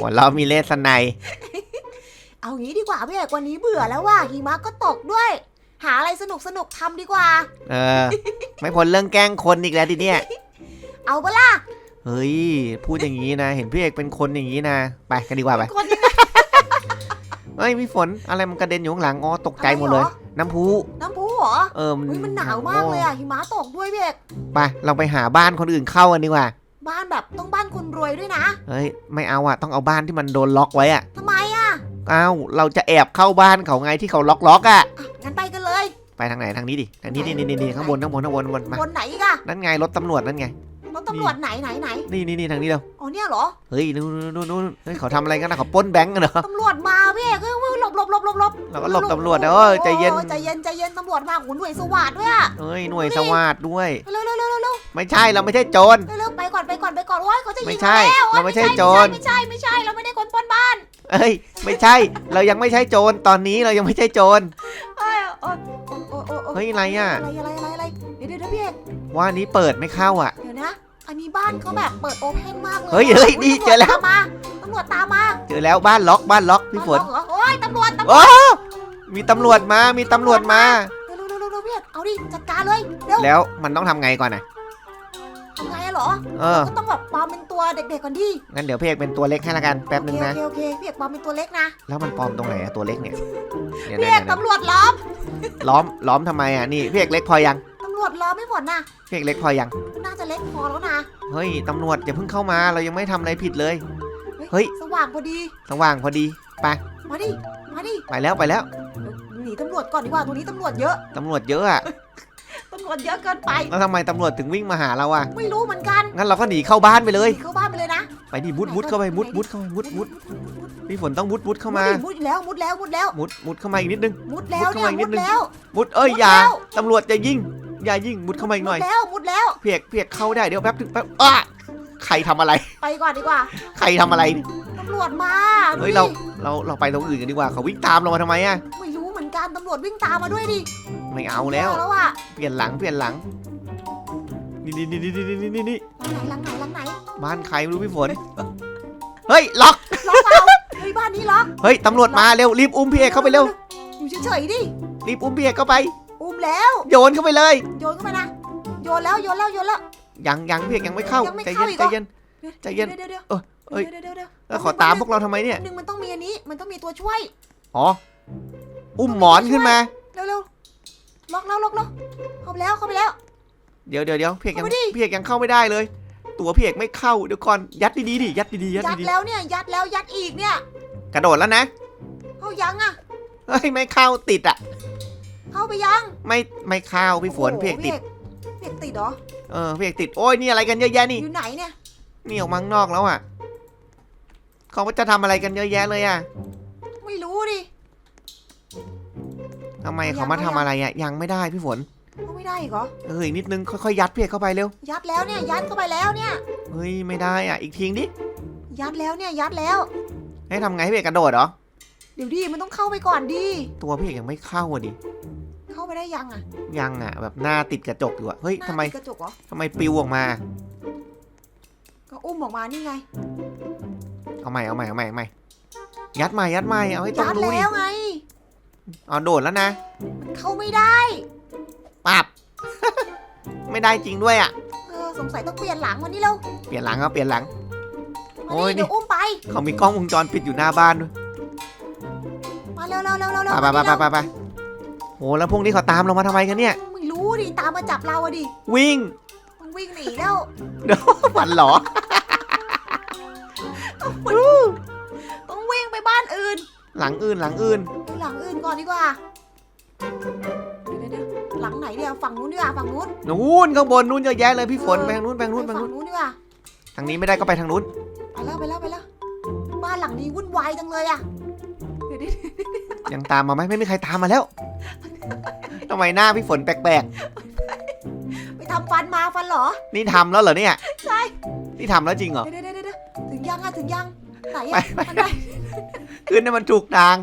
หัวเราะมีเลสไนยเอางี้ดีกว่าพี่เอกวันนี้เบื่อแล้วว่าหิมะก็ตกด้วย หาอะไรสนุกสนุกๆทำดีกว่า เออ ไม่พ้นเรื่องแกล้งคนอีกแล้วทีเนี้ยเอาปะล่ะเฮ้ย พูดอย่างนี้นะ เห็นพี่เอกเป็นคนอย่างนี้นะ ไปกันดีกว่าไปคนยังไงเฮ้ยพี่ฝนอะไรมันกระเด็นอยู่ข้างหลังอ๋อตกใจหมดเลยอะไรหรอน้ำพุน้ำพุเหรอเออมันเฮ้ยมันหนาวมากเลยอะหิมะตกด้วยพี่เอกไปเราไปหาบ้านคนอื่นเข้ากันดีกว่า บ้านแบบต้องบ้านคนรวยด้วยนะเฮ้ยไม่เอาอะต้องเอาบ้านที่มันโดนล็อกไว้อะทำไมอะอ้าวเราจะแอบเข้าบ้านเขาไงที่เขาล็อกล็อกๆอะอะงั้นไปกันเลยไปทางไหนทางนี้ดิทางนี้นี่นี่นี่ข้างบนข้างบนข้างบนข้างบนมาคนไหนอีกอะนั่นไงรถตำรวจนั่นไงรถตำรวจไหนไหนไหนนี่นี่นี่ทางนี้เร็วอ๋อ เนี่ยเหรอ เฮ้ยนู่นนู่นนู่นเฮ้ยเขาทำอะไรกันนะเขาปล้นแบงก์กันเหรอ ตำรวจมาพี่เอกเฮ้ยหลบหลบหลบหลบหลบเราก็หลบตำรวจนะเอ้ยใจเย็น โอ้ใจเย็นใจเย็นตำรวจมาหุ่นหน่วยสวัสดด้วยอะเฮ้ยหน่วยสวัสดด้วย เร็วเร็วเร็วเร็วเร็วไม่ใช่เราไม่ใช่โจร เร็วไปก่อนไปก่อนไปก่อนโอ้ยเขาจะยิงไม่ใช่แล้วโอ๊ยเราไม่ใช่โจรไม่ใช่ไม่ใช่เราไม่ได้คนปล้นบ้านเอ้ยไม่ใช่ เรายังไม่ใช่โจรตอนนี้เรายังไม่ใช่โจร เอ้ยโอ้ยโอ้ยโอ้ยโอ้ยเฮ้ยอะไรอะ อะไรอะไรอะไรอะไรเดี๋ยวเดี๋ยวเดี๋ยวพี่เอกว่านี้เปิดไม่เข้าอะ เดี๋ยวนะ อันนี้บ้านเขาแบบเปิดโอเพนมากเลยเฮ้ยเฮ้ยนี่เจอแล้ว ตำรวจตามมาเจอแล้วบ้านล็อกบ้านล็อกพี่ฝนบ้าเราเหรอโอ้ยตำรวจตำรวจโอ้มีตำรวจมา มีตำรวจมา เร็วเร็วเร็วเร็วพี่เอกเอาดิจัดการเลยเร็วแล้วมันต้องทำไงก่อนนะทำไงอะเหรอเออ ก็ต้องแบบปลอมเป็นตัวเด็กๆก่อนดิงั้นเดี๋ยวพี่เอกเป็นตัวเล็กให้ละกันแป๊บนึงนะ โอเคโอเคโอเคพี่เอกปลอมเป็นตัวเล็กนะแล้วมันปลอมตรงไหนอะตัวเล็กเนี่ยเดี๋ยวพี่นะเอกเดี๋ยวนะตำรวจล้อมล้อมล้อมทำไมอะนี่พี่เอกเล็กพอยังตำรวจล้อมไม่หมดนะพี่เอกเล็กพอยังน่า จะเล็กพอแล้วนะเฮ้ยตำรวจอย่าเพิ่งเข้ามาเรายังไม่ทำอะไรผิดเลย เฮ้ย สว่างพอดี สว่างพอดีไปมาดิมาดิไปแล้วไปแล้วหนีตำรวจก่อนดีกว่าตัวนี้ตำรวจเยอะตำรวจเยอะอะตำรวจเยอะเกินไป แล้วทำไมตำรวจถึงวิ่งมาหาเราอะไม่รู้เหมือนกัน งั้นเราก็หนีเข้าบ้านไปเลยหนีเข้าบ้านไปเลยนะ ไปดิมุดมุดเข้าไปมุดมุดเข้าไปมุดมุดพี่ฝนต้องมุดมุดเข้ามาดิมุดอีกแล้วมุดแล้วมุดแล้ว มุดมุดเข้ามาอีกนิดนึง มุดแล้วเนี่ยมุดเข้ามาอีกนิมุดดนึงแล้ว มุดเอ้ยมุดอย่าแล้วตำรวจจะยิงอ ย่ายิงมุดเข้ามาอีกหน่อย มุดแล้วมุดแล้ว เพียกเพียกเข้าได้เดี๋ยวแป๊บนึงแป๊บอ้าใครทำอะไร ไปก่อนดีกว่า ใครทำอะไรนี่ตำรวจมาเฮ้ยดูเราดิเราเราไปตรงอื่นกันดีกว่าเขาวิ่งตามเรามาทำไมอะไม่รู้เหมือนกันตำรวจวิ่งตามมาด้วยดิไม่เอาแล้ว แล้วอะเปลี่ยนหลังเปลี่ยนหลังนี่นี่นี่นี่นี่นี่นี่หลังไหนหลังไหนหลังไหนบ้านใครไม่รู้พี่ฝน เฮ้ยล็อกล็อกเราเฮ้ยบ้านนี้ล็อก เฮ้ยตำรวจมาเร็วรีบอุ้มพี่เอกเข้าไปเร็วอยู่เฉยๆดิรีบอุ้มพี่เอกเข้าไปอุ้ม แล้ว โยนเข้าไปเลย โยนเข้าไปนะ โยนแล้วโยนแล้วโยนแล้ว ยังยังพี่เอกยังไม่เข้ายังไม่ใจเข้าเย็นอีกใจเหรอ เย็น ใจเย็นดี๋วดี๋วเออเอ้ย เดี๋ยวเดี๋ยวเดี๋ยวแล้วขอตามพวกเราทำไมเนี่ย หนึ่งมันต้องมีอันนี้ มันต้องมีตัวช่วย อ๋อ อุ้มหมอนขึ้นมา เร็วเร็วล็อกแล้วล็อกแล้วเข้าไปแล้วเข้าไปแล้ว เดี๋ยวเดี๋ยวเดี๋ยวพี่เอกยังเอามาดิ พี่เอกยังเข้าไม่ได้เลย ตัวพี่เอกไม่เข้าเดี๋ยวก่อนยัดดีๆดิยัดดีๆยัดยัดดีแล้วเนี่ยยัดแล้วยัดอีกเนี่ยๆกระโดดแล้วนะเข้ายังอะ เฮ้ยไม่เข้าติดอะ เข้าไปยังไม่ไม่เข้าพี่ฝนโอ้โหพี่เอกติดพี่เอกติดเหรอ เออพี่เอกติด โอ้ยนี่อะไรกันเยอะแยะนี่อยู่ไหนเนี่ย นี่ออกมาข้างนอกแล้วอะเขาจะทำอะไรกันเยอะแยะเลยอะไม่รู้ดิ ทำไมเขามาทำอะไรอะยังไม่ได้พี่ฝน เข้าไม่ได้อีกเหรอ เอออีกนิดนึงค่อยๆยัดพี่เอกเข้าไปเร็วยัดแล้วเนี่ย ยัดเข้าไปแล้วเนี่ย เฮ้ยไม่ได้อะอีกทีดิยัดแล้วเนี่ยยัดแล้ว ให้ทำไงให้พี่เอกกระโดดเหรอเดี๋ยวดิมันต้องเข้าไปก่อนดิตัวพี่เอกยังไม่เข้าอะดิ เข้าไปได้ยังอะยังอะ แบบหน้าติดกระจกอยู่อะเฮ้ยหน้าทำไมติดกระจกเหรอทำไมปิวออกมา ก็อุ้มออกมานี่ไงเอาใหม่เอาใหม่เอาใหม่เอาใหม่ยัดใหม่ยัดใหม่เอาให้ตรงยัดรูดิแล้วไง เอาโดดแล้วนะเข้าไม่ได้ ปับ ไม่ได้จริงด้วยอะเออสงสัยต้องเปลี่ยนหลังวันนี้เร็วเปลี่ยนหลังเอาเปลี่ยนหลัง มาโอ้ยดิเดี๋ยวอุ้มไป เขามีกล้องวงจรปิดอยู่หน้าบ้านด้วยมาเร็วเร็วเร็วเร็วเร็วไปไปไปไปไป โหแล้วพวกนี้เขาตามเรามาทำไมกันเนี่ยไม่รู้ดิตามมาจับเราอะดิ วิ่งมันวิ่งหนีแล้วฝันเหรอต้องวิ่งไปบ้านอื่นหลังอื่นหลังอื่น ไปหลังอื่นก่อนดีกว่าเดี๋ยวเดี๋ยวเดี๋ยวหลังไหนเดี๋ยวฝั่งนู้นดีกว่าฝั่งนู้นนู้นข้างบนนู้นเยอะแยะเลยพี่ฝนไปทางนู้นไปทางนู้นไปไปทางฝั่นู้นงนู้นดีกว่าทางนี้ไม่ได้ก็ไปทางนู้น ไปแล้วไปแล้วไปแล้วบ้านหลังนี้วุ่นวายจังเลยอะเดี๋ยวดิยังตามมาไหมไม่มีใครตามมาแล้ว ทำไมหน้าพี่ฝนแปลกไปทำฟันมาฟันเหรอ ๆ นี่ทำแล้วเหรอเนี่ย ใช่ นี่ทำแล้วจริงเหรอ เดี๋ยวเดี๋ยวเดี๋ยวเดี๋ยวถึงยังอะถึงยังไหนไปอะไป มันได้ขึ้นให้มันถูกทาง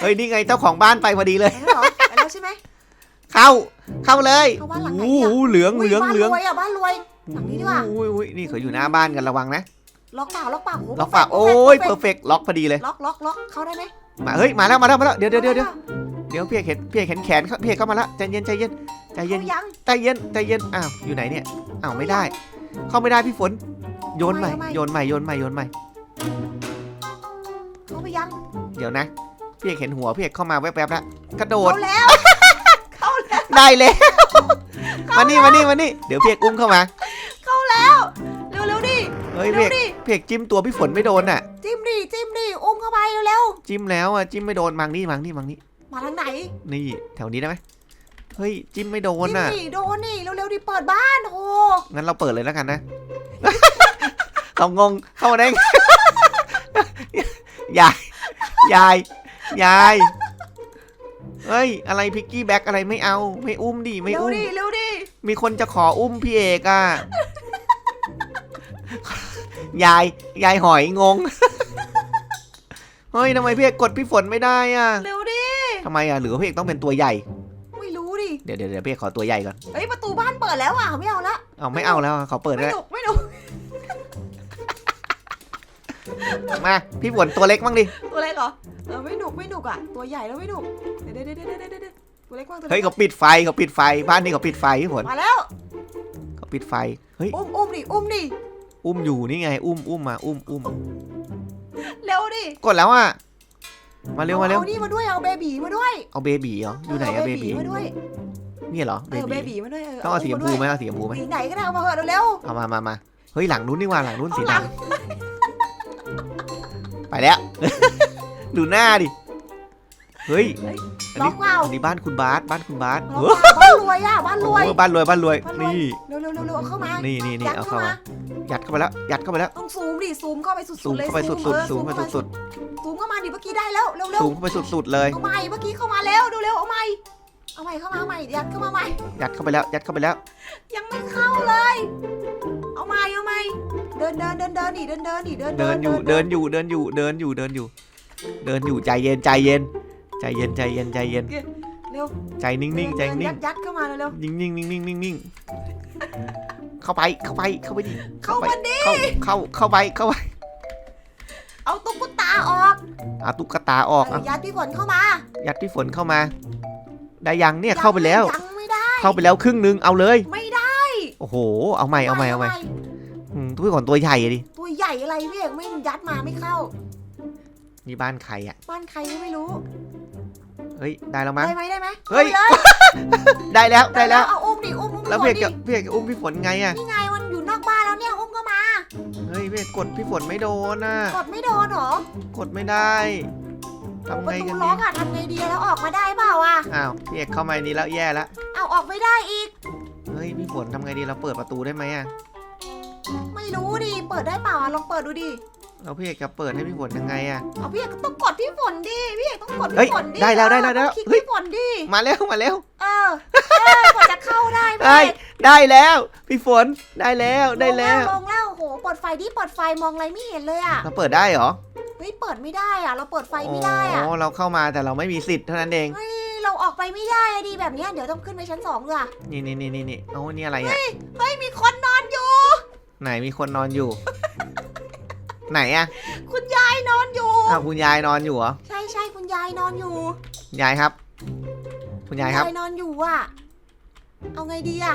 เฮ้ยนี่ไงเจ้าของบ้านไปพอดีเลย ไปแล้วเหรอไปแล้วใช่ไหม เข้า เข้าเลยเข้าบ้านหลังไหนโอ้เนี่ยโหเหลืองอุ้เหยลืองบ้านเหลืองรวยอะบ้านรวย หลังนี้ดีกว่า อุ้ยอุ้ยนี่เขาอยู่หน้าบ้านกันระวังนะ ล็อกเปล่าล็อกเปล่าโล็อกฝาโอ้ยเพอร์เฟกล็อกพอดีเลย ล็อกล็อกล็อกเข้าได้ไหมมาเฮ้ยมาแล้วมาแล้วมาแล้วเดี๋ยวเดี๋ยวเดี๋ยวเดี๋ยวเดี๋ยวพี่เอกเห็นพี่เอกเห็นแขนเขาพี่เอกเข้ามาแล้วใจเย็นใจเย็นใจเย็นเข้ายังใจเย็นใจเย็นอ้าวอยู่ไหนเนี่ยอ้าวไม่ได้ เข้าไม่ได้พี่ฝนโยนใหม่ทำไมทำไมโยนใหม่โยนใหม่โยนใหม่เข้าไปยัง เดี๋ยวนะพี่เอกเห็นหัวพี่เอกเข้ามาแวบๆแล้วกระโดดเข้าแล้วเข้าแล้วได้เลยมานี่มานี่มานี่เดี๋ยวพี่เอกอุ้มเข้ามา เข้าแล้วเร็วเร็วๆดิเฮ้ยเร็พี่เอกวดิพี่เอกจิ้มตัวพี่ฝนไม่โดนอะ จิ้มดิจิ้มดิอุ้มเข้าไปเร็วจิ้มแล้วอะจิ้มไม่โดนมังนี่มังนี่มังนี่ๆ มาทางไหนนี่แถวนี้ได้ไหมเฮ้ยจิ้มไม่โดนจิ้มอะดิโดนดิเร็วๆดิเปิดบ้านโอ้งั้นเราเปิดเลยแล้วกันนะ เรางงเข้ามาได้ไงยาย ยาย ยาย เฮ้ย อะไรพิกกี้แบ็กอะไรไม่เอา ไม่อุ้มดิไม่เร็วอุ้ม ดิเร็วดิมีคนจะขออุ้มพี่เอกอะ ยาย ยายหอยงง เฮ้ยทำไมพี่เอกกดพี่ฝนไม่ได้อะ เร็วดิ ทำไมอะหรือว่าพี่เอกต้องเป็นตัวใหญ่ ไม่รู้ดิ เดี๋ยวเดี๋ยวเดี๋ยวพี่เอกขอตัวใหญ่ก่อนเฮ้ยประตูบ้านเปิดแล้วอะไม่เอาละเอาไม่เอาแล้วอะขอเปิดไม่ได้หนุกไม่หนุกมาพี่ฝนตัวเล็กบ้างดิ ตัวเล็กเหรอเออไม่หนุกไม่หนุกอะตัวใหญ่แล้วไม่หนุกเดี๋ยวเดี๋ยวเดี๋ยวเดี๋ยวเดี๋ยวเดี๋ยวตัวเล็กมากตัวเฮ้ยเล็กเขาปิดไฟเขาปิดไฟบ้านนี้เขาปิดไฟพี่ฝนมาแล้วเขาปิดไฟเฮ้ยอุ้มอุ้มดิอุ้มดิอุ้มอยู่นี่ไง อุ้มอุ้มมาอุ้มอุ้มเร็วดิกดแล้วอะ มาเร็วมาเร็ว เอานี่มาด้วยเอาเบบีมาด้วยเอาเบบีเหรอ อยู่ไหนอะเบบีมาด้วยนี่เหรอเอเบอเบบีบีมาด้วยเออต้องเอาสีชมพูไหมาเอาสีชมพูไหมสีไหนก็ได้เอามาเหอะเร็วเอามามามาเฮ้ยหลังนู้นนี่ว่าหลังนู้นเอาสีหลัดงำไปแล้ว ดูหน้าดิเฮ้ยอันล็อนี้กเปล่าอันนี้บ้านคุณบาสบ้านคุณบาสล็อกเฮ้ยเปล่าบ้านรวยอะบ้านรวย โอ้บ้านรวยบ้านรวยบ้านรวย นี่ เร็วเร็วเร็วเร็วเอาเข้ามานี่นี่นี่ยัดเอาเข้าเข้ามามา ยัดเข้าไปแล้ว ยัดเข้าไปแล้ว ต้องซูมดิซูมเข้าไปสุดซูมๆเลยเข้าไปสุดเออๆซูมเข้าไปสุดซูมเข้ามาดิเมื่อกี้ได้แล้วเร็วๆเร็วซูมเข้าไปสุดๆเลย เอาใหม่เมื่อกี้เข้ามาแล้วเร็วเร็วเอาใหม่เอาใหม่เข้ามาเอาใหม่ยัดเข้ามาใหม่ ยัดเข้าไปแล้ว ยัดเข้าไปแล้ว ยังไม่เข้าเลย เอาใหม่เอาใหม่เดินเดินเดินเดินดิเดินเดินดิเดินเดินอยู่ เดินอยู่ เดินอยู่ เดินอยู่ เดินอยู่ เดินอยู่ใจเย็นใจเย็น ใจเย็นใจเย็นใจเย็น เร็วใจนิ่งๆใจเดินิ่ยังดยัดเข้ามาเร็วนิ่งนิ่งนิ่งนิ่งนิ่งนิ่ง เข้าไป เข้าไป เข้าไปดิๆเข้ามาดิเข้าเข้า เข้าไป เข้าไป เอาตุ๊กตาออกเอาตุ๊กตาออกเอเอาอยัดพี่ฝนเข้ามา ยัดพี่ฝนเข้ามา ได้ยังเนี่ยเข้าไปแล้ว ยังไม่ได้ เข้าไปแล้วครึ่งหนึง เอาเลย ไม่ได้ โอ้โห เอาใหม่ เอาใหม่ เอาใหม่อืมพี่ฝนตัวใหญ่อะดิ ตัวใหญ่อะไรพี่เอกไม่ยัดมาไม่เข้า นี่บ้านใครอะ บ้านใครก็ไม่รู้ เฮ้ย ได้แล้วมั้ง ได้ไหมได้ไหมเฮ้ยอาได้แล้วเลยได้แล้ว เอาอุ้มดิ อุ้มอุ้ม แล้วพี่พี่ฝเอนกดิจะพี่เอกจะอุ้มพี่ฝนไงอะนี่ไงมันอยู่นอกบ้านแล้วเนี่ยอุ้มก็มา เฮ้ยพี่เอกกดพี่ฝนไม่โดนอะกดไม่โดนเหรอกดไม่ได้ทำปไงระตูกันล็ดีอกอะทำไงดีแล้วออกมาได้เปล่าอะอ้าวพี่เอกเข้ามาในนี้แล้วแย่แล้วเอาออกไม่ได้อีก เฮ้ยพี่ฝนทำไงดีเราเปิดประตูได้ไหมอะไม่รู้ดิเปิดได้เปล่าอะลองเปิดดูดิเราพี่เอกจะเปิดให้พี่ฝนยังไงอะเอาพี่เอกต้องกดพี่ฝนดิพี่เอกต้องกดเฮ้ยพี่ฝนดิได้แล้วได้แล้วได้แล้วคลิกเฮ้ยพี่ฝนดิมาแล้วมาแล้วเออ เออกว่าจะเข้าได้พี่เฮ้ยเอกได้แล้ว พี่ฝนได้แล้วได้แล้วลงแล้วโหเปิดไฟดิเปิดไฟมองอะไรไม่เห็นเลยอะเราเปิดได้เหรอเฮ้ยเปิดไม่ได้อะ เราเปิดไฟไม่ได้อะเราเข้ามาแต่เราไม่มีสิทธิ์เท่านั้นเองเฮ้ยเราออกไปไม่ได้อะดีแบบเนี้ยเดี๋ยวต้องขึ้นไปชั้นสองด้วยอะนี่นี่นี่นี่นี่เอานี่อะไรอะเฮ้ยมีคนนอนอยู่ ไหนมีคนนอนอยู่ ไหนอะคุณยายนอนอยู่ อ้าวคุณยายนอนอยู่เหรอใช่ใช่คุณยายนอนอยู่ ยายครับ คุณยายครับยายนอนอยู่อะ เอาไงดีอะ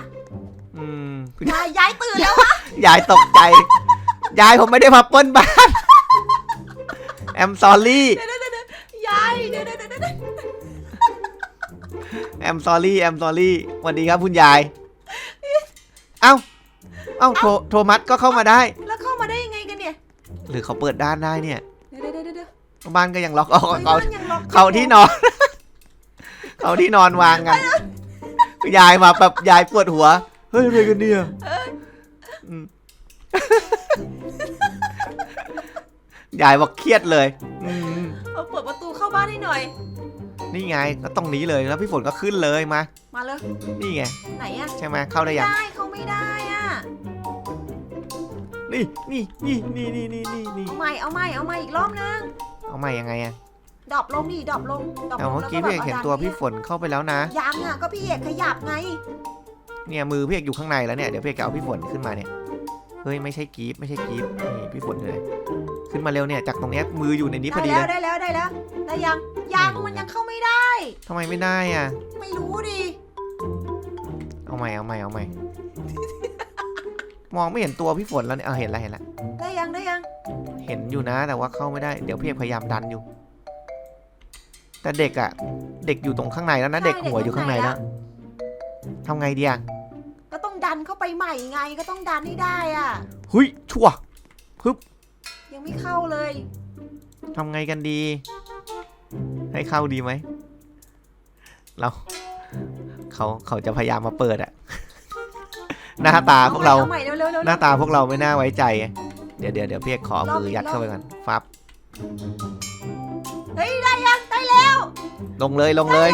อืมคุณยายยายตื่นแล้วยายตกใจ ยายผมไม่ได้มาปล้นบ้านแอมซอรี่เดี๋ยวเดี๋ยวเดี๋ยวยายเดี๋ยวเดี๋ยวเดี๋ยวเดี๋ยวแอมซอรี่แอมซอรี่สวัสดีครับคุณยาย เอ้า เอ้าโทโทมัสก็เข้ามาได้ แล้วเข้ามาได้ยังไงกันเนี่ย หรือเขาเปิดด้านได้เนี่ย เดี๋ยวเดี๋ยวเดี๋ยวเดี๋ยวบ้านก็ยังล็อกเอาเฮ้ยเขาบ้นยังล็อกเขาที่นอน เอาที่นอนวางกัน ยายมาแบบยายปวดหัว เฮ้ยอะไรกันเนี่ยอืยายบอกเครียดเลยอเอาเปิดประตูเข้าบ้านให้หน่อย นี่ไงก็ตรงนี้เลยแล้วพี่ฝนก็ขึ้นเลยมา มาเลยนี่ไง ไหนอะใช่ไหมเข้าได้ยัง ได้เขาไม่ได้อะนี่นี่นี่นี่นี่นี่นี่เอาใหม่เอาใหม่เอาใหม่อีกรอบนึง เอาใหม่ยังไงอะ ดรอปลงดิดรอปลงดรอปแต่ลงเมื่อแล้วกี้ก็พี่เอกเห็นตัวพี่ฝนเข้าไปแล้วนะ ยังอะก็พี่เอกขยับไง เนี่ยมือพี่เอกอยู่ข้างในแล้วเนี่ยเดี๋ยวพี่เอกจะเอาพี่ฝนขึ้นมาเนี่ยอเฮ้ยไม่ใช่กรีฟไม่ใช่กรีฟนี่พี่ฝนเลยขึ้นมาเร็วเนี่ยจากตรงเนี้ยมืออยู่ในนี้พอได้ดีแล้วเลยได้แล้วได้แล้วได้ยังยังมันยังเข้าไม่ได้ ทำไมไม่ได้อะไม่รู้ดิ เอาใหม่เอาใหม่เอาใหม่ มองไม่เห็นตัวพี่ฝนแล้วเนี่ยเอาเห็นแล้วเห็นแล้วได้ยังได้ยัง เห็นอยู่นะ แต่ว่าเข้าไม่ได้เดี๋ยวพี่เอกพยายามดันอยู่ แต่เด็กอะเด็กอยู่ตรงข้างในแล้วนะ เด็กหัวอยู่ข้างในแล้วทำไงดีอะก็ต้องดันเข้าไปใหม่ไงก็ต้องดันให้ได้อะหุยชั่วยังไม่เข้าเลยทำไงกันดี ให้เข้าดีไหมเราเขาเขาจะพยายามมาเปิดอะหน้าตาพวกเราอใหม่เร็วๆเร็วๆหน้าตาพวกเราไม่น่าไว้ใจ เดี๋ยวเดี๋ยวเดี๋ยวพี่เอกขอมือยัดเข้าไปก่อน ฟับ เฮ้ยได้ยังได้แล้ว ลงเลยลงเลย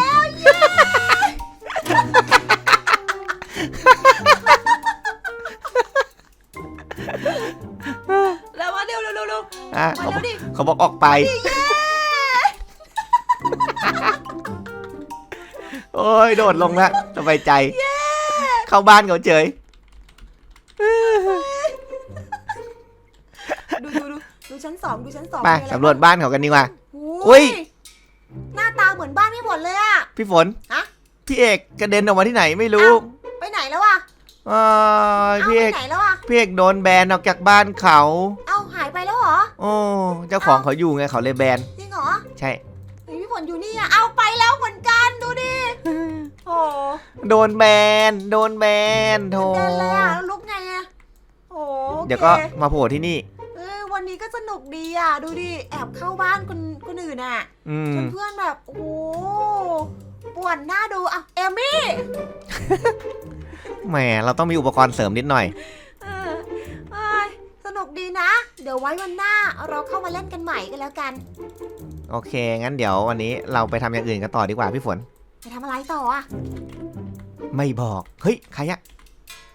แล้วมาเร็วเร็วเร็วเร็ว อะมาเขาเร็วดิ เขาบอกออกไป โอ้ยโดดลงละสบายใจ เข้าบ้านเขาเฉย ดูดูดูดูชั้นสองดูชั้นสองไปมีอะไรสำรวจบ้านเขากันดีกว่า โอ้ยอุ๊ยหน้า พี่ฝนฮะ พี่เอกกระเด็นออกมาที่ไหนไม่รู้ไปไหนแล้วอะเอ้ยเอ้าพี่ไปเอกไหนแล้วอะพี่เอกโดนแบนออกจากบ้านเขาเอ้าหายไปแล้วเหรอ โอ้เจ้าของเขาอยู่ไงเขาเลยแบนจริงเหรอใช่เฮ้ยพี่ฝนอยู่นี่อะเอาไปแล้วเหมือนกันดูดิ โอ้โดนแบนโดนแบนโธเดินเลยอะแล้วลุกไงอะโอ้โอคเดี๋ยวก็มาโผล่ที่นี่ เออวันนี้ก็สนุกดีอะดูดิ แอบเข้าบ้านคนคนอื่นอะอืม จนเพื่อนแบบ โอ้โห ป่วนหน้าดูอะเอมมี่ แหมเราต้องมีอุปกรณ์เสริมนิดหน่อย เออเอ้ยสนุกดีนะ เดี๋ยวไว้วันหน้าเราเข้ามาเล่นกันใหม่กันแล้วกัน โอเค งั้นเดี๋ยววันนี้เราไปทำอย่างอื่นกันต่อดีกว่าพี่ฝน จะทำอะไรต่ออะ ไม่บอก เฮ้ย ใครอะ